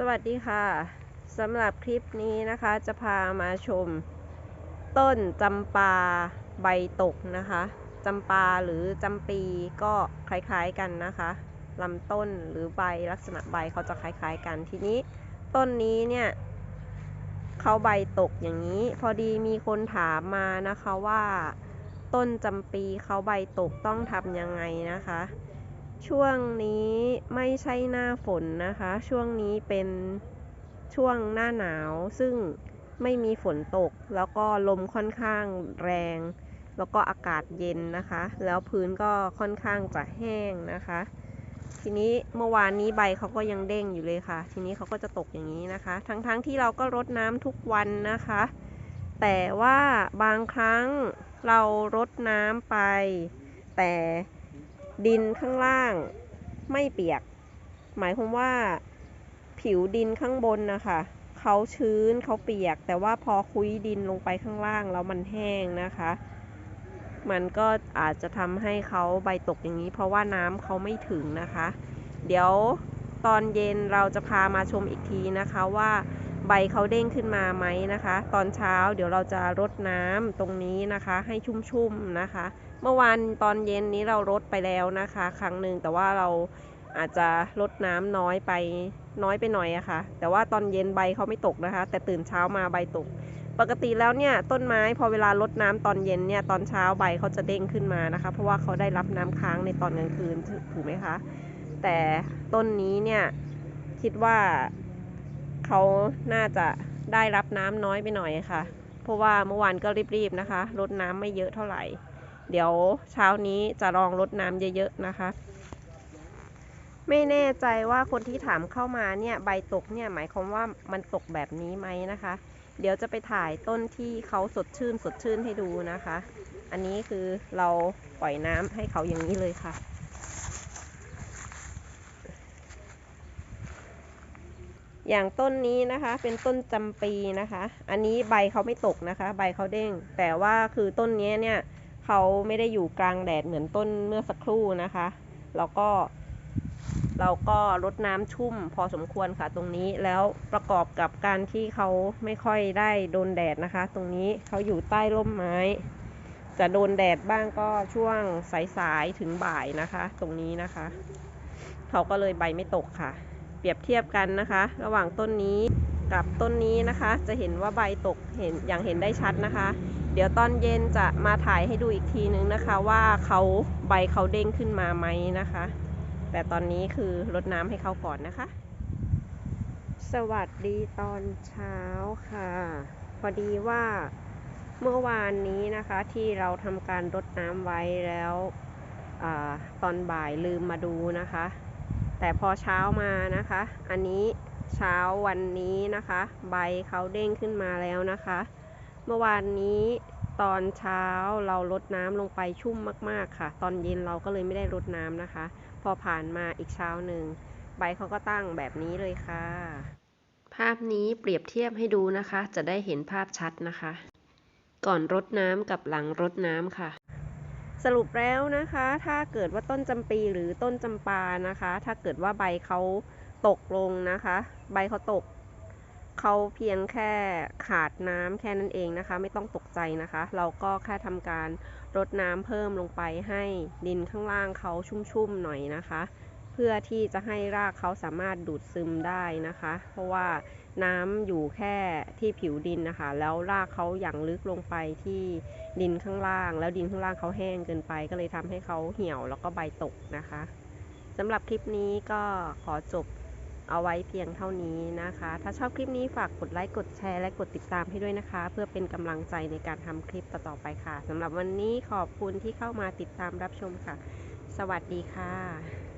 สวัสดีค่ะสำหรับคลิปนี้นะคะจะพามาชม ต้นจำปาใบตกนะคะจำปาหรือจำปีก็คล้ายๆกันนะคะลำต้นหรือใบลักษณะใบเขาจะคล้ายๆกันทีนี้ต้นนี้เนี่ยเขาใบตกอย่างนี้ พอดีมีคนถามมานะคะว่า ต้นจำปีเขาใบตกต้องทำยังไงนะคะ ช่วงนี้ไม่ใช่หน้าฝนนะคะ ช่วงนี้เป็นช่วงหน้าหนาว ซึ่งไม่มีฝนตก แล้วก็ลมค่อนข้างแรง แล้วก็อากาศเย็นนะคะ แล้วพื้นก็ค่อนข้างจะแห้งนะคะ ทีนี้เมื่อวานนี้ใบเขาก็ยังเด้งอยู่เลยค่ะ ทีนี้เขาก็จะตกอย่างนี้นะคะ ทั้งๆทที่เราก็รดน้ำทุกวันนะคะ แต่ว่าบางครั้งเรารดน้ำไป แต่ ดินข้างล่างไม่เปียก หมายความว่าผิวดินข้างบนนะคะเขาชื้นเขาเปียก แต่ว่าพอคุยดินลงไปข้างล่างแล้วมันแห้งนะคะ มันก็อาจจะทำให้เขาใบตกอย่างนี้ เพราะว่าน้ำเขาไม่ถึงนะคะ เดี๋ยวตอนเย็นเราจะพามาชมอีกทีนะคะว่า ใบเขาเด้งขึ้นมาไหมนะคะ ตอนเช้าเดี๋ยวเราจะรดน้ำตรงนี้นะคะ ให้ชุ่มๆนะคะ เมื่อวานตอนเย็นนี้เรารดไปแล้วนะคะ ครั้งหนึ่งแต่ว่าเราอาจจะรดน้ำน้อยไปน้อยไปหน่อยอะคะ่ะ แต่ว่าตอนเย็นใบเขาไม่ตกนะคะ แต่ตื่นเช้ามาใบตก ปกติแล้วเนี่ยต้นไม้พอเวลารดน้ำตอนเย็นเนี่ยตอนเช้าใบเขาจะเด้งขึ้นมานะคะ เพราะว่าเขาได้รับน้ำค้างในตอนกลางคืนถูกไหมคะ แต่ต้นนี้เนี่ยคิดว่า เขาน่าจะได้รับน้ำน้อยไปหน่อยค่ะ เพราะว่าเมื่อวานก็รีบๆนะคะรดน้ำไม่เยอะเท่าไหร่ เดี๋ยวเช้านี้จะลองรดน้ำเยอะๆนะคะ ไม่แน่ใจว่าคนที่ถามเข้ามาเนี่ยใบตกเนี่ยหมายความว่ามันตกแบบนี้ไหมนะคะ เดี๋ยวจะไปถ่ายต้นที่เขาสดชื่นสดชื่นให้ดูนะคะ อันนี้คือเราปล่อยน้ำให้เขาอย่างนี้เลยค่ะ อย่างต้นนี้นะคะเป็นต้นจำปีนะคะ อันนี้ใบเขาไม่ตกนะคะ ใบเขาเด้ง แต่ว่าคือต้นนี้เนี่ยเขาไม่ได้อยู่กลางแดดเหมือนต้นเมื่อสักครู่นะคะ แล้วก็ เราก็รดน้ำชุ่มพอสมควรค่ะตรงนี้แล้วประกอบกับการที่เขาไม่ค่อยได้โดนแดดนะคะ ตรงนี้เขาอยู่ใต้ร่มไม้ จะโดนแดดบ้างก็ช่วงสายๆถึงบ่ายนะคะ ตรงนี้นะคะเขาก็เลยใบไม่ตกค่ะ รียบเทียบกันนะคะ ระหว่างต้นนี้กับต้นนี้นะคะ จะเห็นว่าใบตกเห็นอย่างเห็นได้ชัดนะคะ เดี๋ยวตอนเย็นจะมาถ่ายให้ดูอีกทีนึงนะคะ ว่าเขาใบเขาเด้งขึ้นมาไหมนะคะ แต่ตอนนี้คือรดน้ำให้เขาก่อนนะคะ สวัสดีตอนเช้าค่ะ พอดีว่าเมื่อวานนี้นะคะที่เราทำการรดน้ำไว้แล้วอตอนบ่ายลืมมาดูนะคะ แต่พอเช้ามานะคะ อันนี้เช้าวันนี้นะคะ ใบเขาเด้งขึ้นมาแล้วนะคะ เมื่อวานนี้ตอนเช้าเราลดน้ำลงไปชุ่มมาก ๆค่ะ ตอนเย็นเราก็เลยไม่ได้รดน้ำนะคะ พอผ่านมาอีกเช้าหนึ่งใบเขาก็ตั้งแบบนี้เลยค่ะ ภาพนี้เปรียบเทียบให้ดูนะคะ จะได้เห็นภาพชัดนะคะ ก่อนรดน้ำกับหลังรดน้ำค่ะ สรุปแล้วนะคะ ถ้าเกิดว่าต้นจำปีหรือต้นจำปานะคะ ถ้าเกิดว่าใบเขาตกลงนะคะ ใบเขาตกเขาเพียงแค่ขาดน้ำแค่นั้นเองนะคะ ไม่ต้องตกใจนะคะ เราก็แค่ทำการรดน้ำเพิ่มลงไปให้ดินข้างล่างเขาชุ่มๆหน่อยนะคะ เพื่อที่จะให้รากเขาสามารถดูดซึมได้นะคะ เพราะว่า น้ำอยู่แค่ที่ผิวดินนะคะ แล้วรากเขาอย่างลึกลงไปที่ดินข้างล่าง แล้วดินข้างล่างเขาแห้งเกินไป ก็เลยทำให้เขาเหี่ยวแล้วก็ใบตกนะคะสำหรับคลิปนี้ก็ขอจบเอาไว้เพียงเท่านี้นะคะ ถ้าชอบคลิปนี้ฝากกดไลค์ กดแชร์ และกดติดตามให้ด้วยนะคะ เพื่อเป็นกำลังใจในการทำคลิปต่อๆไปค่ะสำหรับวันนี้ขอบคุณที่เข้ามาติดตามรับชมค่ะ สวัสดีค่ะ